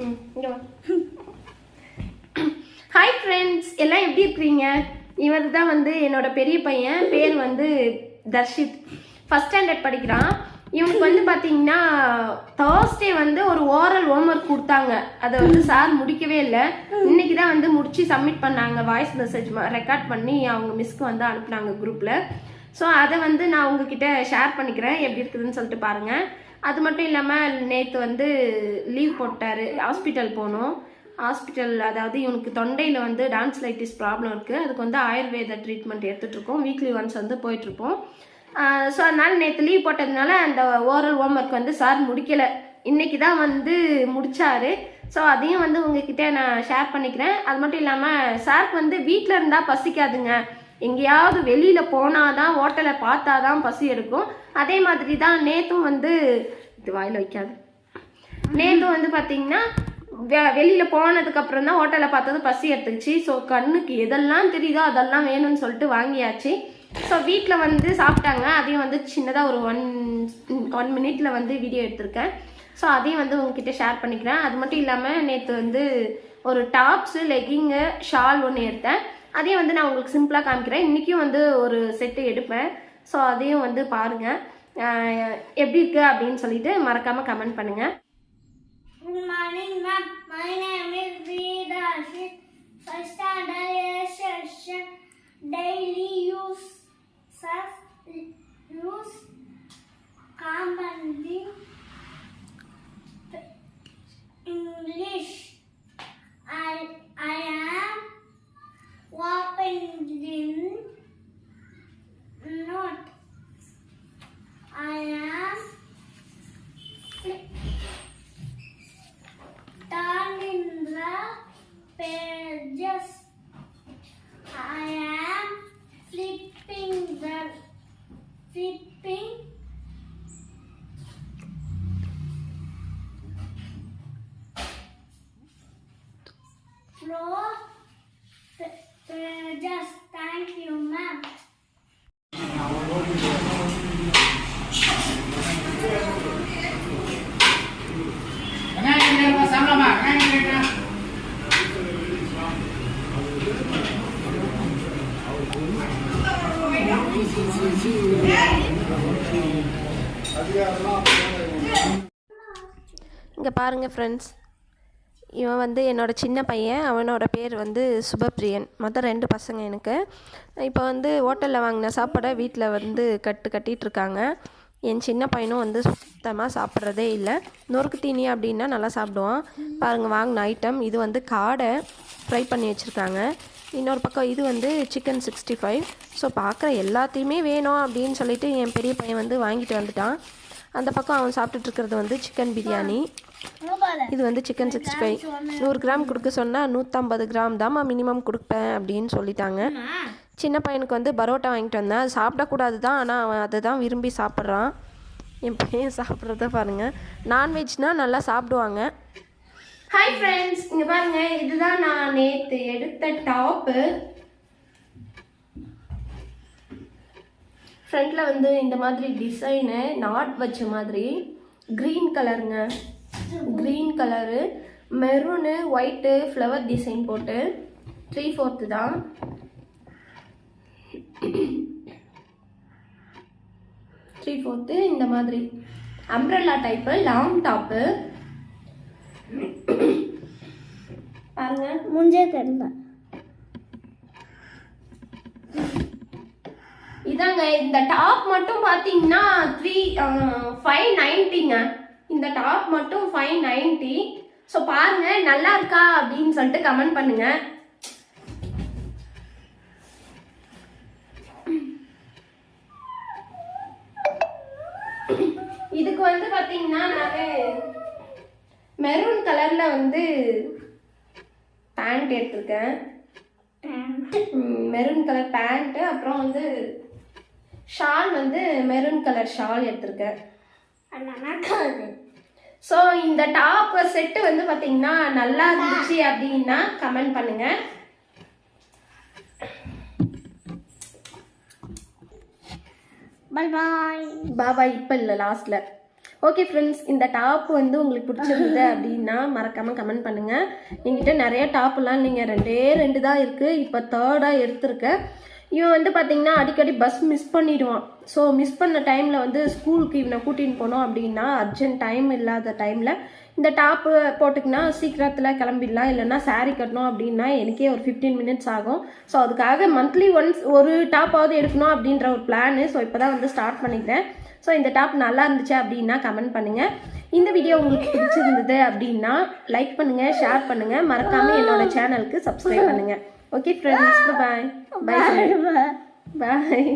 ம் hi friends எல்லாம் எப்படி இருக்கிறீங்க இவர் தான் வந்து என்னோட பெரிய பையன். பேர் வந்து தர்ஷித். ஃபஸ்ட் ஸ்டாண்டர்ட் படிக்கிறான். இவனுக்கு வந்து பார்த்தீங்கன்னா தேர்ஸ்டே வந்து ஒரு ஓரல் ஹோம்ஒர்க் கொடுத்தாங்க. அதை வந்து சார் முடிக்கவே இல்லை. இன்னைக்கு தான் வந்து முடிச்சு சப்மிட் பண்ணாங்க. வாய்ஸ் மெசேஜ் ரெக்கார்ட் பண்ணி அவங்க மிஸ்க்கு வந்து அனுப்புனாங்க குரூப்பில் ஸோ அதை வந்து நான் உங்ககிட்ட ஷேர் பண்ணிக்கிறேன். எப்படி இருக்குதுன்னு சொல்லிட்டு பாருங்கள் அது மட்டும் இல்லாமல் நேற்று வந்து லீவ் போட்டார். ஹாஸ்பிட்டல் போனோம். ஹாஸ்பிட்டல் அதாவது இவனுக்கு தொண்டையில் வந்து டான்ஸ்லைட்டிஸ் ப்ராப்ளம் இருக்குது அதுக்கு வந்து ஆயுர்வேத ட்ரீட்மெண்ட் எடுத்துகிட்ருக்கோம் வீக்லி ஒன்ஸ் வந்து போயிட்டுருப்போம். ஸோ அதனால் நேற்று லீவ் போட்டதுனால அந்த ஓரல் ஹோம் ஒர்க் வந்து சார் முடிக்கலை. இன்னைக்கு தான் வந்து முடித்தார் ஸோ அதையும் வந்து உங்ககிட்ட நான் ஷேர் பண்ணிக்கிறேன். அது மட்டும் இல்லாமல் சாருக்கு வந்து வீட்டில் இருந்தால் பசிக்காதுங்க. எங்கேயாவது வெளியில் போனால் தான் ஹோட்டலை பார்த்தா தான் பசி எடுக்கும். அதே மாதிரி தான் நேற்றும் வந்து இது வாயில் வைக்காது. நேற்று வந்து பார்த்தீங்கன்னா வெ- போனதுக்கப்புறம் தான் ஹோட்டலை பார்த்தது பசி எடுத்துக்கிச்சு ஸோ கண்ணுக்கு எதெல்லாம் தெரியுதோ அதெல்லாம் வேணும்னு சொல்லிட்டு வாங்கியாச்சு. ஸோ வீட்டில் வந்து சாப்பிட்டாங்க. அதையும் வந்து சின்னதாக ஒரு ஒன் ஒன் மினிட்ல வந்து வீடியோ எடுத்திருக்கேன். ஸோ அதையும் வந்து உங்ககிட்ட ஷேர் பண்ணிக்கிறேன். அது மட்டும் இல்லாமல் நேற்று வந்து ஒரு டாப்ஸு லெகிங்கு ஷால் ஒன்று எடுத்தேன். அதையும் வந்து நான் உங்களுக்கு சிம்பிளாக காமிக்கிறேன் இன்றைக்கும் வந்து ஒரு செட்டு எடுப்பேன் ஸோ அதையும் வந்து பாருங்கள் எப்படி இருக்குது அப்படின்னு சொல்லிட்டு மறக்காமல் கமெண்ட் பண்ணுங்கள் Good morning, ma'am. My name is Vidashit. First standard A. Daily use use English. the shipping flow just thank you ma'am இங்கே பாருங்கள் ஃப்ரெண்ட்ஸ் இவன் வந்து என்னோட சின்ன பையன் அவனோட பேர் வந்து சுபப்பிரியன் மொத்தம் ரெண்டு பசங்க எனக்கு. இப்போ வந்து ஹோட்டலில் வாங்கின சாப்பாடை வீட்டில் வந்து கட்டு கட்டிகிட்டு இருக்காங்க. என் சின்ன பையனும் வந்து சுத்தமாக சாப்பிட்றதே இல்லை. நொறுக்கு தீனி அப்படின்னா நல்லா சாப்பிடுவான். பாருங்கள் வாங்கின ஐட்டம் இது வந்து காடை ஃப்ரை பண்ணி வச்சுருக்காங்க. இன்னொரு பக்கம் இது வந்து சிக்கன் சிக்ஸ்டி ஃபைவ் ஸோ பார்க்குற எல்லாத்தையுமே வேணும் அப்படின்னு சொல்லிட்டு என் பெரிய பையன் வந்து வாங்கிட்டு வந்துட்டான். அந்த பக்கம் அவன் சாப்பிட்டுட்டு இருக்கிறது வந்து சிக்கன் பிரியாணி இது வந்து சிக்கன் சிக்ஸ்டி ஃபைவ் நூறு கிராம் கொடுக்க சொன்னால் நூற்றம்பது கிராம் தாம்மா மினிமம் கொடுப்பேன் அப்படின்னு சொல்லிட்டாங்க. சின்ன பையனுக்கு வந்து பரோட்டா வாங்கிட்டு வந்தேன். அது சாப்பிடக்கூடாது தான் ஆனால் அவன் அதை தான் விரும்பி சாப்பிட்றான். என் பையன் சாப்பிட்றத பாருங்கள் நான்வெஜ்னால் நல்லா சாப்பிடுவாங்க. ஹாய் ஃப்ரெண்ட்ஸ் இங்கே பாருங்கள் இதுதான் நான் நேற்று எடுத்த டாப்பு. ஃப்ரண்ட்டில் வந்து இந்த மாதிரி டிசைனு நாட் வச்ச மாதிரி க்ரீன் கலருங்க green colour maroon white flower design போட்டு த்ரீ ஃபோர்த்து தான். த்ரீ ஃபோர்த்து இந்த மாதிரி. அம்ப்ரெல்லா டைப்பு லாங் டாப்பு பாருங்க முஞ்சே தெரியல. இதாங்க இந்த டாப் மட்டும் பார்த்தீங்கன்னா த்ரீ ஃபைவ் நைன்ட்டிங்க இந்த டாப் மட்டும் ஃபைவ் நைன்ட்டி ஸோ பாருங்க நல்லா இருக்கா அப்படின்னு சொல்லிட்டு கமெண்ட் பண்ணுங்க. இதுக்கு வந்து பார்த்தீங்கன்னா நான் மெரூன் கலரில் வந்து பேண்ட் எடுத்திருக்கேன். மெரூன் கலர் பேண்ட்டு அப்புறம் வந்து ஷால் வந்து மெரூன் கலர் ஷால் எடுத்திருக்கேன். ஸோ இந்த டாப் செட்டு வந்து பார்த்தீங்கன்னா நல்லா இருந்துச்சு அப்படின்னா கமெண்ட் பண்ணுங்க. பை பாய் பாபா இப்போ இல்லை லாஸ்ட்ல ஓகே ஃப்ரெண்ட்ஸ் இந்த டாப் வந்து உங்களுக்கு பிடிச்சிருந்தது அப்படின்னா மறக்காமல் கமெண்ட் பண்ணுங்கள் என்கிட்ட நிறைய டாப்லாம் நீங்கள் ரெண்டே ரெண்டு தான் இருக்குது இப்போ தேர்டாக எடுத்திருக்கேன். இவன் வந்து பார்த்தீங்கன்னா அடிக்கடி பஸ் மிஸ் பண்ணிடுவான். ஸோ மிஸ் பண்ண டைமில் வந்து ஸ்கூலுக்கு இவனை கூட்டின்னு போனோம் அப்படின்னா அர்ஜென்ட் டைம் இல்லாத டைமில் இந்த டாப்பு போட்டுக்கினா சீக்கிரத்தில் கிளம்பிடலாம். இல்லைன்னா saree கட்டணும் அப்படின்னா எனக்கே ஒரு ஃபிஃப்டீன் மினிட்ஸ் ஆகும். ஸோ அதுக்காக மந்த்லி ஒன்ஸ் ஒரு டாப்பாவது எடுக்கணும் அப்படின்ற ஒரு பிளானு ஸோ இப்போ தான் வந்து ஸ்டார்ட் பண்ணிக்கிறேன். ஸோ இந்த டாப் நல்லா இருந்துச்சு அப்படின்னா கமெண்ட் பண்ணுங்கள் இந்த வீடியோ உங்களுக்கு பிடிச்சிருந்தது அப்படின்னா லைக் பண்ணுங்கள் ஷேர் பண்ணுங்கள் மறக்காமல் என்னோட சேனலுக்கு சப்ஸ்கிரைப் பண்ணுங்கள் ஓகே ஃப்ரெண்ட்ஸ் பாய் பாய் பாய்